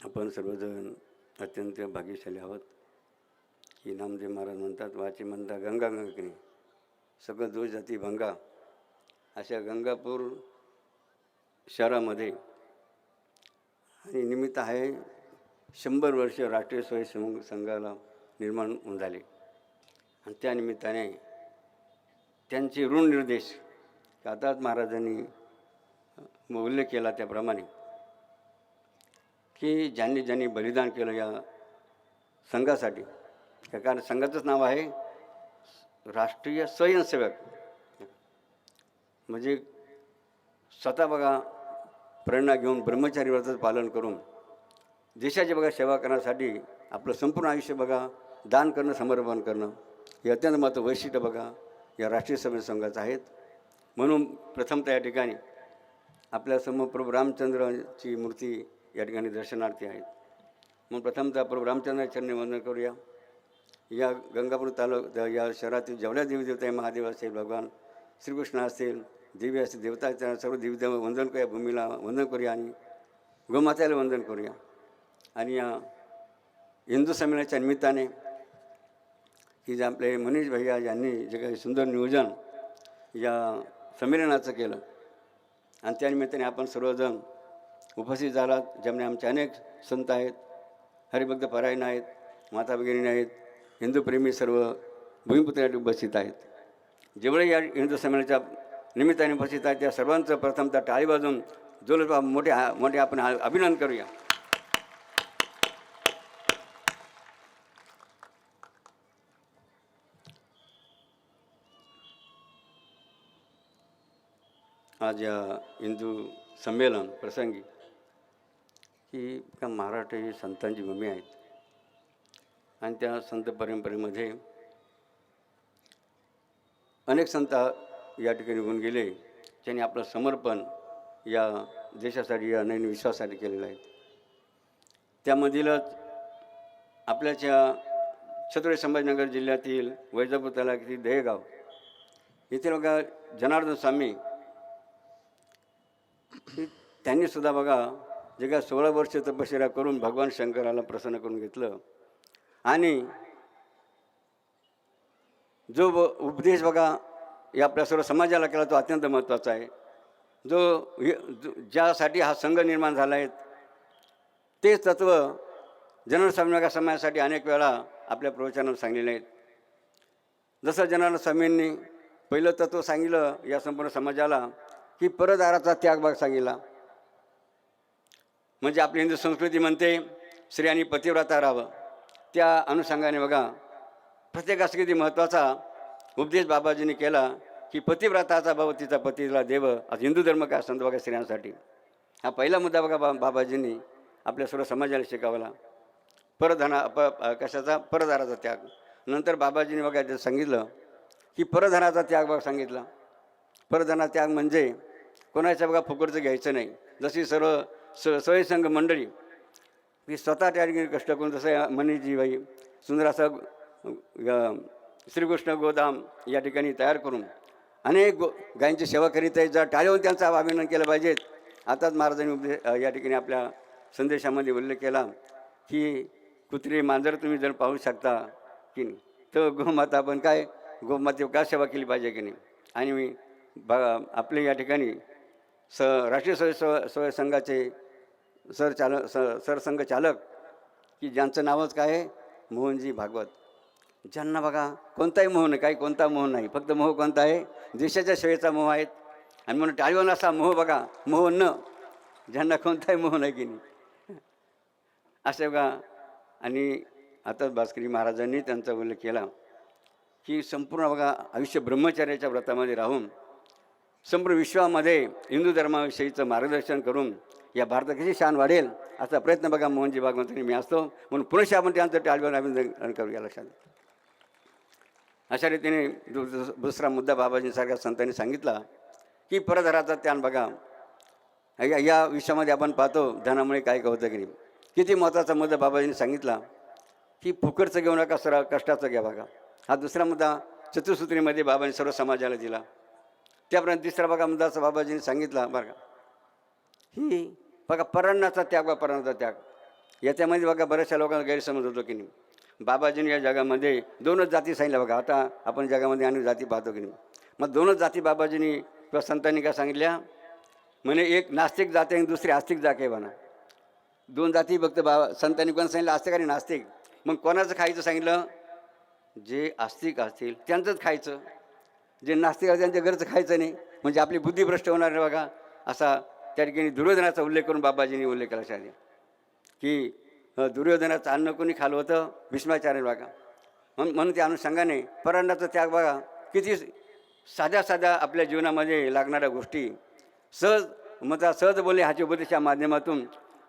आपण सर्वजण अत्यंत भाग्यशाली आहोत की नामदेव महाराज म्हणतात वाचे म्हणता गंगा गंगकरी सगळं दोष जाती भंगा. अशा गंगापूर शहरामध्ये आणि निमित्त आहे शंभर वर्ष राष्ट्रीय स्वयंसेवक संघाला निर्माण होऊन झाले. आणि त्या निमित्ताने त्यांचे ऋण निर्देश आता महाराजांनी उल्लेख केला त्याप्रमाणे की ज्यांनी ज्यांनी बलिदान केलं या संघासाठी. त्या कारण संघाचंच नाव आहे राष्ट्रीय स्वयंसेवक. म्हणजे स्वतः बघा प्रेरणा घेऊन ब्रह्मचारी व्रताचं पालन करून देशाची बघा सेवा करण्यासाठी आपलं संपूर्ण आयुष्य बघा दान करणं समर्पण करणं हे अत्यंत महत्त्व वैशिष्ट्य बघा या राष्ट्रीय सभे संघाचं आहेत. म्हणून प्रथमतः या ठिकाणी आपल्यासमोर प्रभू रामचंद्राची मूर्ती या ठिकाणी दर्शनार्थी आहेत. म्हणून प्रथमतः प्रभू रामचंद्राचरणी वंदन करूया. या गंगापूर तालुक या शहरातील जेवढ्या देवी देवता आहे महादेव असेल भगवान श्रीकृष्ण असतील देवी असतील देवता आहेत, त्या सर्व देवी देव वंदन करूया भूमीला वंदन करूया आणि गोमात्याला वंदन करूया. आणि या हिंदू संमेलनाच्या निमित्ताने की जे आपले मनीष भैया यांनी जे काही सुंदर नियोजन या संमेलनाचं केलं. आणि त्या निमित्ताने आपण सर्वजण उपस्थित झालात ज्यामुळे आमचे अनेक संत आहेत हरिभक्त परायण आहेत माता भगिनी आहेत हिंदूप्रेमी सर्व भूमिपुत्र उपस्थित आहेत. जेवढे या हिंदू संमेलनाच्या निमित्ताने उपस्थित आहेत त्या सर्वांचं प्रथमतः टाळी वाजून जोर मोठे मोठे आपण अभिनंदन करूया. आज या हिंदू संमेलन प्रसंगी ही त्या महाराष्ट्र ही संतांची भूमी आहेत आणि त्या संत परंपरेमध्ये अनेक संत या ठिकाणी होऊन गेले. ज्यांनी आपलं समर्पण या देशासाठी या नवीन विश्वासाठी केलेलं आहे. त्यामधीलच आपल्याच्या छत्रपती संभाजीनगर जिल्ह्यातील वैजापूर तालुक्यातील दहेगाव येथील बघा जनार्दन स्वामी त्यांनी सुद्धा बघा जे काय सोळा वर्ष तपश्चर्या करून भगवान शंकराला प्रसन्न करून घेतलं. आणि जो ब- उपदेश बघा या आपल्या सर्व समाजाला केला तो अत्यंत महत्त्वाचा आहे. जो हे- ज्यासाठी हा संघ निर्माण झाला आहे तेच तत्त्व जनरस्वामी समाजासाठी अनेक वेळा आपल्या प्रवचनात सांगलेले आहेत. जसं जनार्दन स्वामींनी पहिलं तत्त्व सांगितलं या संपूर्ण समाजाला की परदाराचा त्यागभाग सांगितला. म्हणजे आपली हिंदू संस्कृती म्हणते स्त्रियांनी पतिव्रता राहावं. त्या अनुषंगाने बघा प्रत्येकास किती महत्त्वाचा उपदेश बाबाजींनी केला की पतिव्रताचा भाव तिचा पतीला देव. आज हिंदू धर्म काय असतो बघा स्त्रियांसाठी. हा पहिला मुद्दा बघा बा बाबाजींनी आपल्या सर्व समाजाला शिकवला. परधना प कशाचा? परधाराचा त्याग. नंतर बाबाजींनी बघा ते सांगितलं की परधनाचा त्याग बघा सांगितला. परधना त्याग म्हणजे कोणाच्या बघा फुकटचं घ्यायचं नाही. जशी सर्व स स्वयंसंघ मंडळी मी स्वतः त्या ठिकाणी कष्ट करून जसं मनीजीबाई सुंदरासा सुंदर असं श्रीकृष्ण गोदाम या ठिकाणी तयार करून अनेक गो गायींची सेवा करीत आहेत जर टाळेवर त्यांचा अभिनंदन केलं पाहिजेत. आताच महाराजांनी उपदे या ठिकाणी आपल्या संदेशामध्ये उल्लेख केला की कुत्री मांजर तुम्ही जर पाहू शकता की नाही तर गोमाता आपण काय गोमाते का सेवा केली पाहिजे की नाही? आणि मी बा आपले या ठिकाणी स राष्ट्रीय स्वयं स्व स्वय संघाचे सरचालक स सरसंघ चालक की ज्यांचं नावच काय आहे? मोहनजी भागवत. ज्यांना बघा कोणताही मोह नाही काही कोणता मोह नाही. फक्त मोह कोणता आहे? देशाच्या सेवेचा मोह आहेत आणि म्हणून टाळीवर असा मोह बघा मोह न ज्यांना कोणताही मोह नाही की नाही. असे बघा. आणि आता भास्करी महाराजांनी त्यांचा उल्लेख केला की संपूर्ण बघा आयुष्य ब्रह्मचर्याच्या व्रतामध्ये राहून संपूर्ण विश्वामध्ये हिंदू धर्माविषयीचं मार्गदर्शन करून या भारतात कशी शान वाढेल असा प्रयत्न बघा मोहनजी भागवतांनी. मी असतो. म्हणून पुनश्च आपण त्यांचं टाळीवर अभिनंदन करूया लक्षात अशा रीतीने दुसरा मुद्दा बाबाजींसारख्या संतांनी सांगितला की परधराचा त्यान बघा. या या विषयामध्ये आपण पाहतो धनामुळे काय होतं की नाही. किती महत्त्वाचा मुद्दा बाबाजींनी सांगितला की फुकटचं घेऊ नका सर कष्टाचं घ्या बघा. हा दुसरा मुद्दा चतुसूत्रीमध्ये बाबांनी सर्व समाजाला दिला. त्याप्रमाणे तिसरा बघा मुद्दाचा बाबाजींनी सांगितला बरं का. ही बघा परांणाचा त्याग बा परांणाचा त्याग. याच्यामध्ये बघा बऱ्याचशा लोकांना गैरसमज होतो की नाही. बाबाजीने या जगामध्ये दोनच जाती सांगितल्या बघा. आता आपण जगामध्ये अनेक जाती पाहतो की नाही. मग दोनच जाती बाबाजींनी किंवा संतांनी काय सांगितल्या? म्हणे एक नास्तिक जाती आणि दुसरी आस्तिक जाती आहे म्हणा. दोन जाती फक्त बाबा संतांनी कोण सांगितलं? आस्तिक आणि नास्तिक. मग कोणाचं खायचं सांगितलं? जे आस्तिक असतील त्यांचंच खायचं. जे नास्तिक असतील त्यांच्या घरचं खायचं नाही म्हणजे आपली बुद्धी भ्रष्ट होणार नाही बघा. असा त्या ठिकाणी दुर्योधनाचा उल्लेख करून बाबाजींनी उल्लेख केला शाळेत की दुर्योधनाचं अन्न कोणी खालं होतं? भीष्माचार्य बघा. म्हणून म्हणून त्या अनुषंगाने परांडाचा त्याग बघा. किती साध्या साध्या आपल्या जीवनामध्ये लागणाऱ्या गोष्टी. सहज मता सहज बोलले ह्याच्या उपदेशाच्या माध्यमातून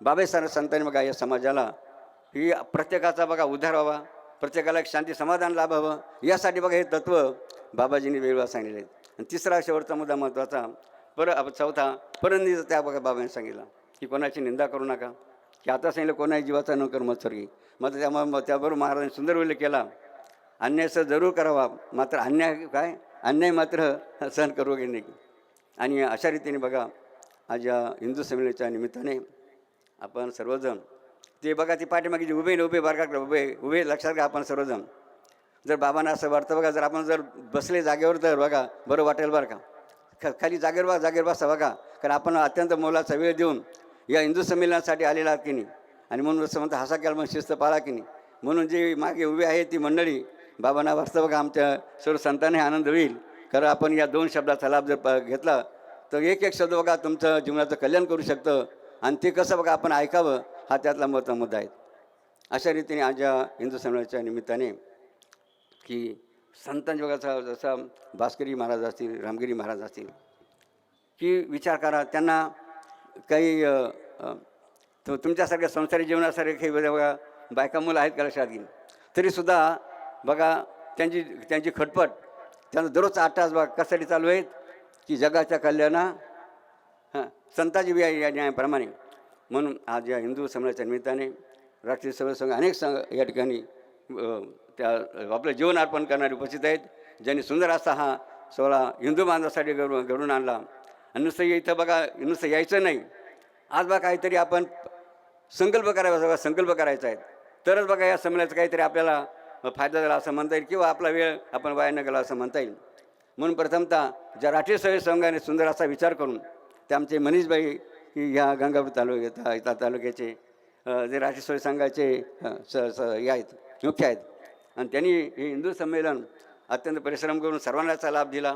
बाबेसार संतांनी बघा या समाजाला ही प्रत्येकाचा बघा उद्धार व्हावा. प्रत्येकाला एक शांती समाधान लाभावं. यासाठी बघा हे तत्त्व बाबाजींनी वेगवेगळं सांगितले. आणि तिसरा शेवटचा मुद्दा महत्त्वाचा पर चौथा परंदीचा त्या बघा बाबांनी सांगितला की कोणाची निंदा करू नका की आता सांगितलं कोणाही जीवाचा न कर मत्सर्गी. मग त्यामुळे मग त्याबरोबर महाराजांनी सुंदर उल्लेख केला अन्यायचं जरूर करावा मात्र अन्याय काय? अन्याय मात्र सहन करू वगैरे नाही. आणि अशा रीतीने बघा आज या हिंदू संमेलनाच्या निमित्ताने आपण सर्वजण ते बघा ती पाठीमागे जे उभे न उभे बारकाकडे उभे उभे लक्षात घ्या आपण सर्वजण. जर बाबांना असं वाटतं बघा जर आपण जर बसले जागेवर तर बघा बरं वाटेल बरं का. ख खाली जागेवर बघा जागेवर बसा बघा. कारण आपण अत्यंत मोलाचा वेळ देऊन या हिंदू संमेलनासाठी आलेला आहात की नाही? आणि म्हणून जसं म्हणतं हसा केला मग शिस्त पाळा की नाही? म्हणून जी मागे उभी आहे ती मंडळी बाबांना वाचतं बघा आमच्या सर्व संतांनी आनंद होईल. कारण आपण या दोन शब्दाचा लाभ जर प- घेतला तर एक एक शब्द बघा तुमचं जीवनाचं कल्याण करू शकतं. आणि ते कसं बघा आपण ऐकावं हा त्यातला महत्त्वाचा मुद्दा आहे. अशा रीतीने आज या हिंदू संमेलनाच्या निमित्ताने की संतांच्या बघा जसा भास्करी महाराज असतील रामगिरी महाराज असतील की विचार करा त्यांना काही तो तुमच्यासारख्या संसारी जीवनासारखे काही बघा बायका मुलं आहेत का लक्षात घेईन. तरीसुद्धा बघा त्यांची त्यांची खटपट त्यांना दररोज आठ तास बघा कशासाठी चालू आहेत की जगाच्या कल्याणा हां संताजी बी या न्यायाप्रमाणे. म्हणून आज या हिंदू समाजाच्या निमित्ताने राष्ट्रीय सेवा संघ अनेक संघ या ठिकाणी त्या आपलं जीवन अर्पण करणारे उपस्थित आहेत. ज्यांनी सुंदर असा हा सोहळा हिंदू बांधवासाठी घडून घडून आणला. आणि नुसतं इथं बघा नुसतं यायचं नाही. आज बघा काहीतरी आपण संकल्प करायचा बघा संकल्प करायचा आहे. तरच बघा या संमेलनाचा काहीतरी आपल्याला फायदा झाला असं म्हणता येईल किंवा आपला वेळ आपण वाया न गेला असं म्हणता येईल. म्हणून प्रथमतः ज्या राष्ट्रीय सेवा संघाने सुंदर असा विचार करून ते आमचे मनीषबाई ह्या गंगापूर तालुक्यात इथं तालुक्याचे जे राष्ट्रीय संघाचे स स हे आहेत मुख्य आहेत. आणि त्यांनी हे हिंदू संमेलन अत्यंत परिश्रम करून सर्वांनाचा लाभ दिला.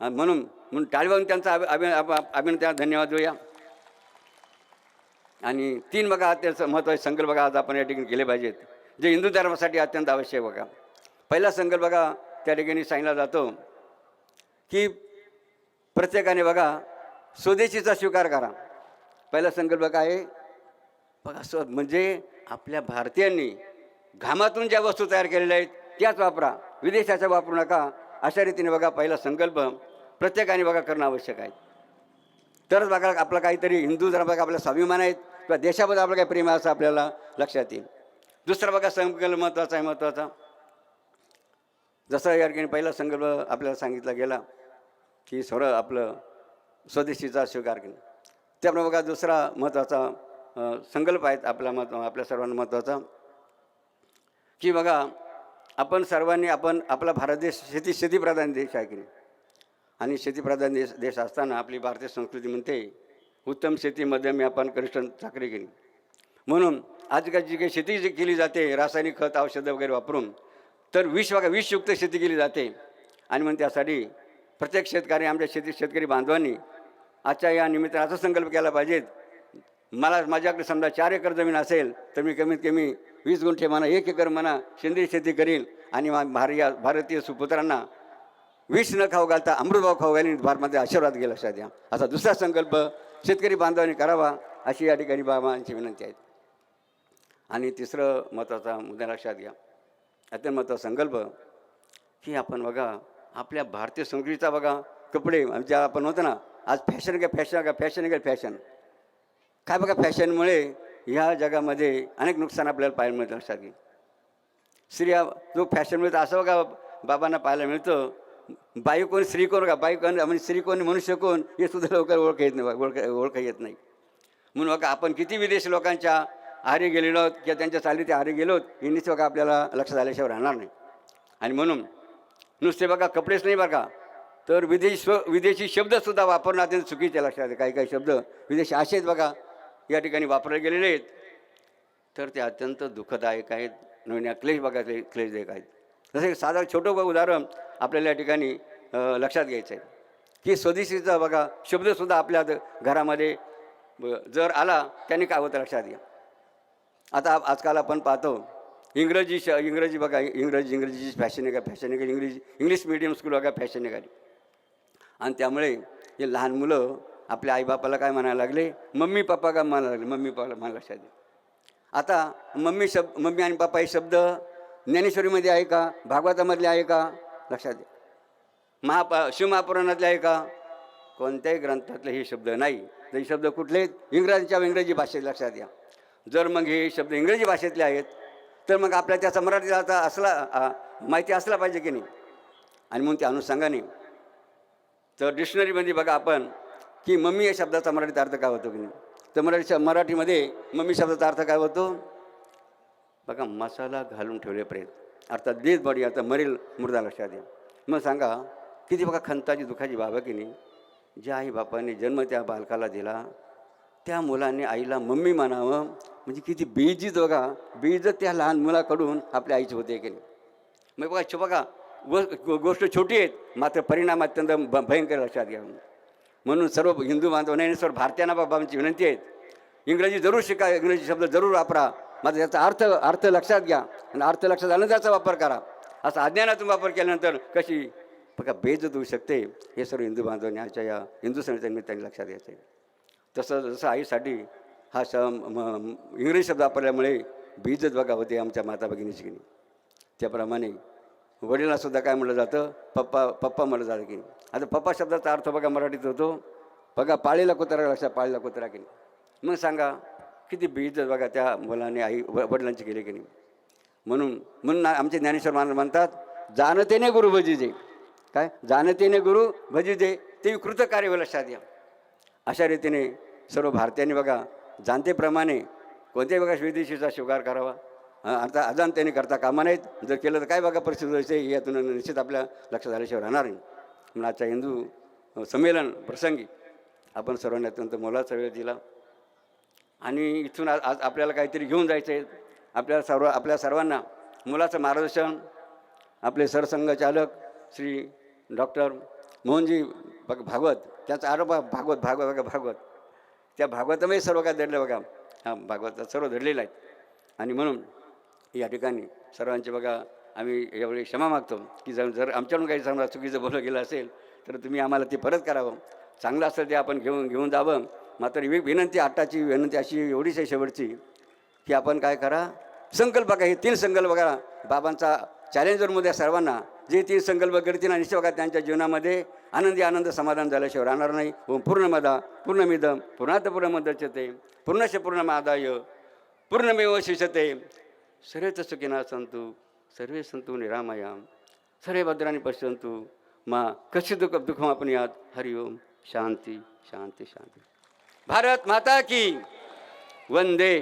म्हणून म्हणून टाळी त्यांचा अभि अभि अभि- त्यांना धन्यवाद देऊया. आणि तीन बघा अत्यंत महत्त्वाचे संकल्प बघा आज आपण या ठिकाणी केले पाहिजेत. जे हिंदू धर्मासाठी अत्यंत आवश्यक बघा. पहिला संकल्प बघा त्या ठिकाणी सांगितला जातो की प्रत्येकाने बघा स्वदेशीचा स्वीकार करा. पहिला संकल्प काय आहे? असं म्हणजे आपल्या भारतीयांनी घामातून ज्या वस्तू तयार केलेल्या आहेत त्याच वापरा. विदेशाच्या वापरू नका. अशा रीतीने बघा पहिला संकल्प प्रत्येकाने बघा करणं आवश्यक आहे. तरच बघा आपला काहीतरी हिंदू जर बघा आपला स्वाभिमान आहेत किंवा देशाबद्दल आपलं काही प्रेम आहे असं आपल्याला लक्षात येईल. दुसरा बघा संकल्प महत्त्वाचा आहे महत्त्वाचा जसं या ठिकाणी पहिला संकल्प आपल्याला सांगितला गेला की सर्व आपलं स्वदेशीचा स्वीकार केला. त्यामुळे बघा दुसरा महत्त्वाचा संकल्प आहेत आपला मत आपल्या सर्वांना महत्त्वाचा. की बघा आपण सर्वांनी आपण आपला भारत देश शेती शेतीप्रधान देश आहे की नाही? आणि शेतीप्रधान देश देश असताना आपली भारतीय संस्कृती म्हणते उत्तम शेती मध्यम व्यापार कनिष्ठ चाकरी केली म्हणून आजकाल जी काही शेती जी केली जाते रासायनिक खत औषधं वगैरे वापरून तर विष बघा विषयुक्त शेती केली जाते. आणि मग त्यासाठी प्रत्येक शेतकरी आमच्या शेती शेतकरी बांधवांनी आजच्या या निमित्तानं असा संकल्प केला पाहिजेत मला माझ्याकडे समजा चार एकर जमीन असेल तर मी कमीत कमी वीस गुंठे म्हणा एक एकर म्हणा सेंद्रिय शेती करील आणि मा- भार भारतीय सुपुत्रांना विष न खाऊ घालता अमृतभाव खाऊ घालीन भारतामध्ये आशीर्वाद गेला लक्षात द्या असा दुसरा संकल्प शेतकरी बांधवांनी करावा अशी या ठिकाणी बाबांची विनंती आहे. आणि तिसरं महत्त्वाचा मुद्दा लक्षात घ्या. अत्यंत महत्त्वाचा संकल्प की आपण बघा आपल्या भारतीय संस्कृतीचा बघा कपडे ज्या आपण होतं ना आज फॅशन घ्या फॅशन का फॅशन का फॅशन. काय बघा फॅशनमुळे ह्या जगामध्ये अनेक नुकसान आपल्याला पाहायला मिळतं लक्षात घे स्त्रिया जो फॅशन मिळतो असं बघा बाबांना पाहायला मिळतं बाई कोण स्त्री कोण का बाई कोण म्हणजे स्त्री कोण मनुष्य कोण हे सुद्धा लवकर ओळख येत नाही ओळख ओळख येत नाही. म्हणून बघा आपण किती विदेशी लोकांच्या आहारी गेलेलो आहोत किंवा त्यांच्या चाली ते आरे गेलो आहोत हे निश्चित बघा आपल्याला लक्षात आल्याशिवाय राहणार नाही. आणि म्हणून नुसते बघा कपडेच नाही बघा तर विदेशी विदेशी शब्दसुद्धा वापरणं अत्यंत चुकीचे लक्षात. काही काही शब्द विदेशी असेच बघा या ठिकाणी वापरले गेलेले आहेत. तर ते अत्यंत दुःखदायक आहेत. नवीन क्लेश बघायचे क्लेशदायक आहेत. जसं साधा छोटं उदाहरण आपल्याला या ठिकाणी लक्षात घ्यायचं आहे. की स्वदेशीचा बघा शब्दसुद्धा आपल्या घरामध्ये जर आला त्याने काय होतं लक्षात घ्या. आता आजकाल आपण पाहतो इंग्रजी श इंग्रजी बघा इंग्रजी इंग्रजीची फॅशन आहे का फॅशन आहे का इंग्रजी इंग्लिश मिडियम स्कूल बघा फॅशन निघाली. आणि त्यामुळे हे लहान मुलं आपल्या आईबापाला काय म्हणायला लागले? मम्मी पप्पा का म्हणायला लागले? मम्मी पप्पाला मला लक्षात दे. आता मम्मी शब्द मम्मी आणि पप्पा हे शब्द ज्ञानेश्वरीमध्ये आहे का? भागवतामधले आहे का? लक्षात द्या महापा शिवमहापुराणातले आहे का? कोणत्याही ग्रंथातले हे शब्द नाही. तर हे शब्द कुठले? इंग्रजांच्या इंग्रजीच्या इंग्रजी भाषेत लक्षात घ्या जर मग हे शब्द इंग्रजी भाषेतले आहेत तर मग आपल्या त्याचा मराठीचा असला माहिती असला पाहिजे की नाही? आणि म्हणून त्या अनुषंगाने. तर डिक्शनरीमध्ये बघा आपण की मम्मी या शब्दाचा मराठीत अर्थ काय होतो की नाही? तर मराठी मराठीमध्ये मम्मी शब्दाचा अर्थ काय होतो? बघा मसाला घालून ठेवले प्रेत. अर्थात देत बॉडी आता मरेल मृदा लक्षात द्या मग सांगा किती बघा खंताची दुखाची बाबा की नाही? ज्या आई बापाने जन्म त्या बालकाला दिला त्या मुलाने आईला मम्मी म्हणावं म्हणजे किती बेइज्जत बघा बीज त्या लहान मुलाकडून आपल्या आईची होते की नाही? मग बघा बघा गोष्ट छोटी आहेत मात्र परिणाम अत्यंत भ भयंकर लक्षात घ्या. म्हणून सर्व हिंदू बांधवांना आणि सर्व भारतीयांना बाबा आमची विनंती आहे. इंग्रजी जरूर शिका इंग्रजी शब्द जरूर वापरा. मात्र याचा अर्थ अर्थ लक्षात घ्या आणि अर्थ लक्षात आलं त्याचा वापर करा. असा अज्ञानातून वापर केल्यानंतर कशी बघा बेइज्जत होऊ शकते. हे सर्व हिंदू बांधवांनी आजच्या या हिंदू सणाच्या निमित्ताने लक्षात घ्यायचं आहे तसं जसं आईसाठी हा श म- इंग्रजी शब्द वापरल्यामुळे बेइज्जत बघा होते आमच्या माता भगिनीची की त्याप्रमाणे वडिलांसुद्धा काय म्हटलं जातं? पप्पा पप्पा म्हटलं जातं की आता पप्पा शब्दाचा अर्थ बघा मराठीत होतो बघा पाळीला कुत्रा लक्षात पाळीला कुत्रा की नाही मग सांगा किती बेइज्जत बघा त्या मुलाने आई व वडिलांची केली की नाही म्हणून म्हणून आमचे ज्ञानेश्वर महाराज म्हणतात जाणतेने गुरु दे काय जाणतेने गुरु भजिजे ते कृत कार्य लक्षात घ्या अशा रीतीने सर्व भारतीयांनी बघा जाणतेप्रमाणे कोणत्याही बघा विदेशीचा स्वीकार करावा आता अजान करता कामा नाहीत जर केलं तर काय बघा परिस्थिती यातून निश्चित आपल्या लक्षात आल्याशिवाय राहणार नाही म्हणून आजच्या हिंदू संमेलन प्रसंगी आपण सर्वांनी अत्यंत मोलाचा वेळ दिला. आणि इथून आज आज आपल्याला काहीतरी घेऊन जायचं आहे आपल्या सर्व आपल्या सर्वांना मुलाचं मार्गदर्शन आपले सरसंघचालक श्री डॉक्टर मोहनजी भग भागवत त्याचा आरोप भागवत भागवत बघा भागवत. त्या भागवतामध्ये सर्व काय दडलं बघा. हा भागवत सर्व धरलेलं आहे आणि म्हणून या ठिकाणी सर्वांचे बघा आम्ही यावेळी क्षमा मागतो की जर जर आमच्याकडून काही समजा चुकीचं बोललं गेलं असेल तर तुम्ही आम्हाला ते परत करावं. चांगलं असेल ते आपण घेऊन घेऊन जावं. मात्र वि विनंती आत्ताची विनंती अशी एवढीच आहे शेवटची की आपण काय करा? संकल्प काय हे तीन संकल्प बघा बाबांचा चॅलेंजरमध्ये सर्वांना जे तीन संकल्प करतील आणि निश्चित बघा त्यांच्या जीवनामध्ये आनंदी आनंद समाधान झाल्याशिवाय राहणार नाही. ओम पूर्णमदा पूर्णमिदम पूर्णात पूर्णमदच्यते पूर्णश पूर्णमादाय पूर्णमेव शिषते सर्वेच सुखिना संतू. सर्वे संतु निरामयाम। सर्वे भद्राणि पश्यंतु मा कशी दुःख दुःखमापण यात हरिओम शांती शांती शांती भारत माता की। वंदे।